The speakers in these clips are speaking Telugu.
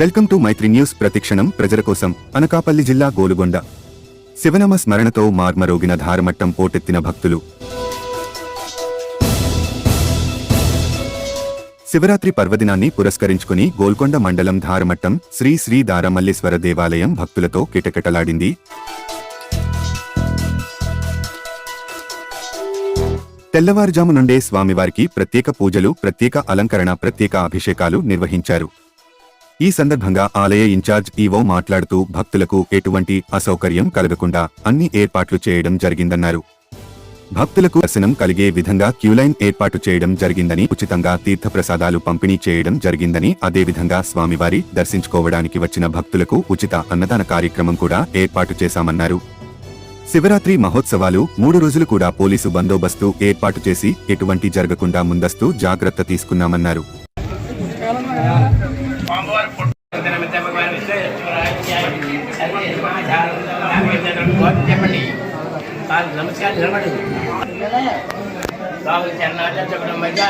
వెల్కమ్ టు మైత్రి న్యూస్ ప్రతిక్షణం ప్రజల కోసం అనకాపల్లి జిల్లా గోలుగొండ. శివనామ స్మరణతో మార్మరోగిన ధారమట్టం పోటెత్తిన భక్తులు. శివరాత్రి పర్వదినాన్ని పురస్కరించుకుని గోల్కొండ మండలం ధారమట్టం శ్రీ శ్రీ దారమల్లేశ్వర దేవాలయం భక్తులతో కిటకిటలాడింది. తెల్లవారుజాము నుండే స్వామివారికి ప్రత్యేక పూజలు ప్రత్యేక అలంకరణ ప్రత్యేక అభిషేకాలు నిర్వహించారు. ఈ సందర్భంగా ఆలయ ఇన్ఛార్జ్ ఈవో మాట్లాడుతూ భక్తులకు ఎటువంటి అసౌకర్యం కలగకుండా అన్ని ఏర్పాట్లు చేయడం జరిగిందన్నారు. భక్తులకు దర్శనం కలిగే విధంగా క్యూలైన్ ఏర్పాటు చేయడం జరిగిందని ఉచితంగా తీర్థప్రసాదాలు పంపిణీ చేయడం జరిగిందని అదేవిధంగా స్వామివారి దర్శించుకోవడానికి వచ్చిన భక్తులకు ఉచిత అన్నదాన కార్యక్రమం కూడా ఏర్పాటు చేశామన్నారు. శివరాత్రి మహోత్సవాలు మూడు రోజులు కూడా పోలీసు బందోబస్తు ఏర్పాటు చేసి ఎటువంటి జరగకుండా ముందస్తు జాగ్రత్త తీసుకున్నామన్నారు. చెప్పండి నమస్కారం నిలబడి బాబు చరణాచ చెప్పడం మధ్య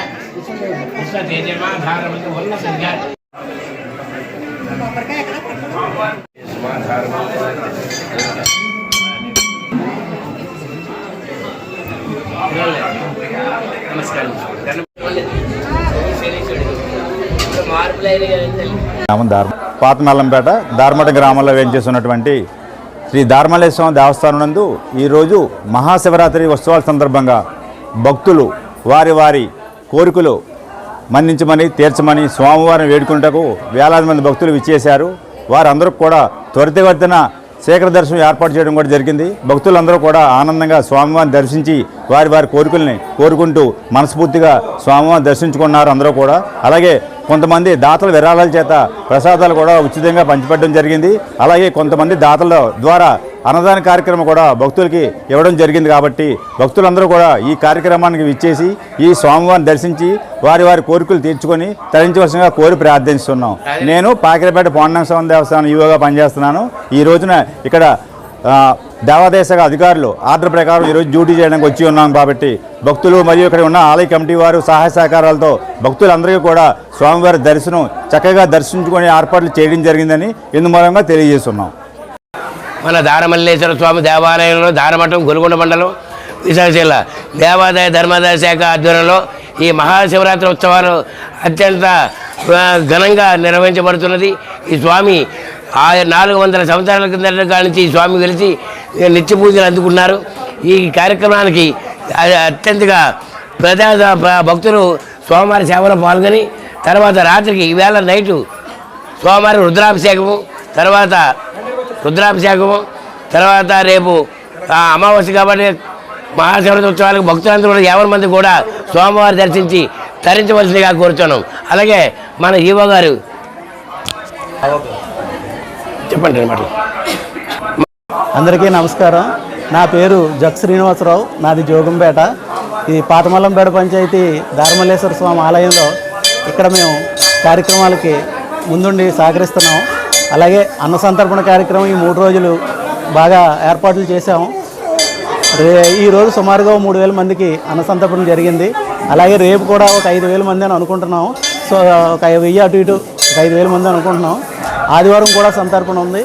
తేజమా ఉన్న నమస్కారం. గ్రామం దార్ పాత ధార్మట గ్రామంలో వేంచేస్తున్నటువంటి శ్రీ దార్మలేశ్వరం దేవస్థానం నందు ఈరోజు మహాశివరాత్రి ఉత్సవాల సందర్భంగా భక్తులు వారి వారి కోరికలు మన్నించమని తీర్చమని స్వామివారిని వేడుకుంటకు వేలాది మంది భక్తులు విచ్చేశారు. వారందరూ కూడా త్వరితగతిన శేఖర దర్శనం ఏర్పాటు చేయడం కూడా జరిగింది. భక్తులందరూ కూడా ఆనందంగా స్వామివారిని దర్శించి వారి వారి కోరికల్ని కోరుకుంటూ మనస్ఫూర్తిగా స్వామివారిని దర్శించుకున్నారు అందరూ కూడా. అలాగే కొంతమంది దాతల విరాళాల చేత ప్రసాదాలు కూడా ఉచితంగా పంచిపెట్టడం జరిగింది. అలాగే కొంతమంది దాతల ద్వారా అన్నదాన కార్యక్రమం కూడా భక్తులకి ఇవ్వడం జరిగింది కాబట్టి భక్తులందరూ కూడా ఈ కార్యక్రమానికి విచ్చేసి ఈ స్వామివారిని దర్శించి వారి వారి కోరికలు తీర్చుకొని తరించవలసిందిగా కోరి ప్రార్థిస్తున్నాం. నేను పాకిరపేట పౌర్ణమిస్వామి దేవస్థానం ఈవోగా పనిచేస్తున్నాను. ఈ రోజున ఇక్కడ దేవాదేశ అధికారులు ఆర్డర్ ప్రకారం ఈరోజు డ్యూటీ చేయడానికి వచ్చి ఉన్నాం కాబట్టి భక్తులు మరియు ఇక్కడ ఉన్న ఆలయ కమిటీ వారు సహాయ సహకారాలతో భక్తులందరికీ కూడా స్వామివారి దర్శనం చక్కగా దర్శించుకునే ఏర్పాట్లు చేయడం జరిగిందని ఇందుమూలంగా తెలియజేస్తున్నాం. మన దారమల్లేశ్వర స్వామి దేవాలయంలో దారమఠం గొలుగొండ మండలం విశాఖ జిల్లా దేవాదాయ ధర్మాదాయ శాఖ ఆధ్వర్యంలో ఈ మహాశివరాత్రి ఉత్సవాలు అత్యంత ఘనంగా నిర్వహించబడుతున్నది. ఈ స్వామి ఆ నాలుగు వందల సంవత్సరాల కింద కానించి ఈ స్వామి వెలిసి నిత్య పూజలు అందుకున్నారు. ఈ కార్యక్రమానికి అత్యంతగా ప్రజా భక్తులు స్వామివారి సేవలో పాల్గొని తర్వాత రాత్రికి ఈవేళ నైటు సోమవారం రుద్రాభిషేకము తర్వాత రుద్రాభిషేకము తర్వాత రేపు అమావాస్య కాబట్టి మహాశివరాత్రి ఉత్సవాలకు భక్తులందరూ కూడా యాభై మంది కూడా సోమవారం దర్శించి తరించవలసిందిగా కోరుతున్నాం. అలాగే మన ఈవో గారు చెప్పండి రెండు అందరికీ నమస్కారం. నా పేరు జగ్ శ్రీనివాసరావు నాది జోగంపేట. ఇది పాతమల్లంపేట పంచాయతీ ధర్మలేశ్వర స్వామి ఆలయంలో ఇక్కడ మేము కార్యక్రమాలకి ముందుండి సహకరిస్తున్నాం. అలాగే అన్న సంతర్పణ కార్యక్రమం ఈ మూడు రోజులు బాగా ఏర్పాట్లు చేశాము రే ఈరోజు సుమారుగా మూడు వేల మందికి అన్న సంతర్పణ జరిగింది. అలాగే రేపు కూడా ఒక ఐదు వేల మంది అని అనుకుంటున్నాం. సో ఒక వెయ్యి అటు ఇటు ఒక ఐదు వేల మంది అనుకుంటున్నాం. ఆదివారం కూడా సంతర్పణ ఉంది.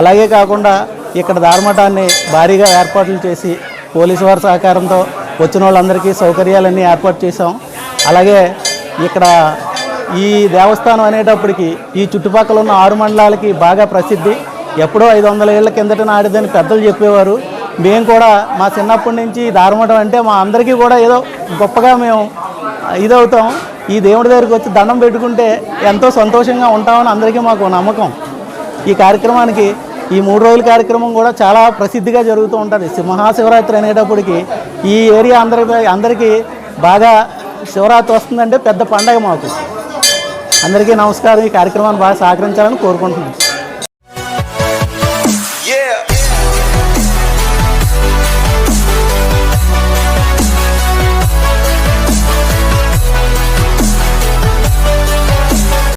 అలాగే కాకుండా ఇక్కడ దార్మఠాన్ని భారీగా ఏర్పాట్లు చేసి పోలీసు వారి సహకారంతో వచ్చిన వాళ్ళందరికీ సౌకర్యాలన్నీ ఏర్పాటు చేసాం అలాగే ఇక్కడ ఈ దేవస్థానం అనేటప్పటికి ఈ చుట్టుపక్కల ఉన్న ఆరు మండలాలకి బాగా ప్రసిద్ధి. ఎప్పుడో ఐదు వందల ఏళ్ళ కిందట నాడిదని పెద్దలు చెప్పేవారు. మేము కూడా మా చిన్నప్పటి నుంచి దారమటం అంటే మా అందరికీ కూడా ఏదో గొప్పగా మేము ఇదవుతాం. ఈ దేవుడి దగ్గరికి వచ్చి దండం పెట్టుకుంటే ఎంతో సంతోషంగా ఉంటామని అందరికీ మాకు నమ్మకం. ఈ కార్యక్రమానికి ఈ మూడు రోజుల కార్యక్రమం కూడా చాలా ప్రసిద్ధిగా జరుగుతూ ఉంటుంది. మహాశివరాత్రి అనేటప్పటికి ఈ ఏరియా అందరికి అందరికీ బాగా శివరాత్రి వస్తుందంటే పెద్ద పండగ మాకు. అందరికీ నమస్కారం. ఈ కార్యక్రమాన్ని బాగా సహకరించాలని కోరుకుంటున్నాను